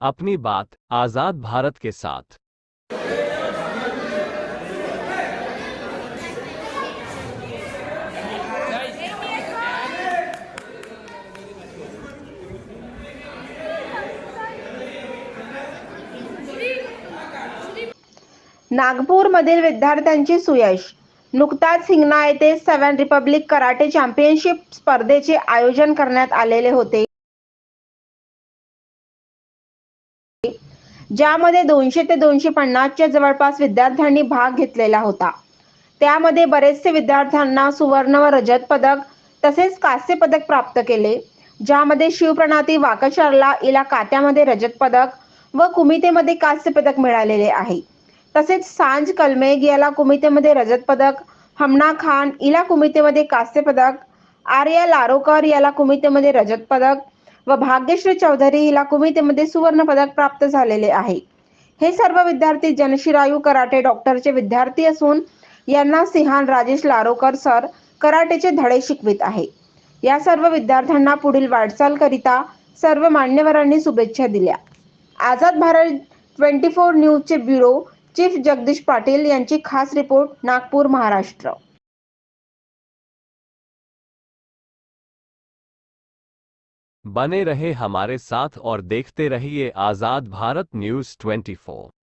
अपनी बात आजाद भारत के साथ। नागपूरमधील विद्यार्थ्यांचे सुयश. नुकताच हिंगणा येथे सेव्हन रिपब्लिक कराटे चॅम्पियनशिप स्पर्धेचे आयोजन करण्यात आलेले होते. ज्यामध्ये दोनशे ते दोनशे पन्नासच्या जवळपास विद्यार्थ्यांनी भाग घेतलेला होता. त्यामध्ये बरेचसे विद्यार्थ्यांना सुवर्ण व रजत पदक तसेच कांस्य पदक प्राप्त केले ज्यामध्ये शिवप्रणाती वाकशारला इला कात्यामध्ये रजत पदक व कुमितेमध्ये कांस्य पदक मिळालेले आहे. तसेच सांज कलमेग याला कुमितेमध्ये रजत पदक हमना खान इला कुमितेमध्ये कांस्य पदक आर्या लारोकर याला कुमितेमध्ये रजत पदक व भाग्यश्री चौधरी हिला कुमितेमध्ये सुवर्ण पदक प्राप्त झालेले आहे. हे सर्व विद्यार्थी जनशिरायू कराटे डॉक्टरचे विद्यार्थी असून यांना सिंहान राजेश लारोकर सर कराटेचे धडे शिकवित आहे. या सर्व विद्यार्थ्यांना पुढील वाटचाल करिता सर्व मान्यवरांनी शुभेच्छा दिल्या. आझाद भारत ट्वेंटी फोर न्यूजचे ब्युरो चीफ जगदीश पाटील यांची खास रिपोर्ट नागपूर महाराष्ट्र. बने रहे हमारे साथ और देखते रहिए आजाद भारत न्यूज 24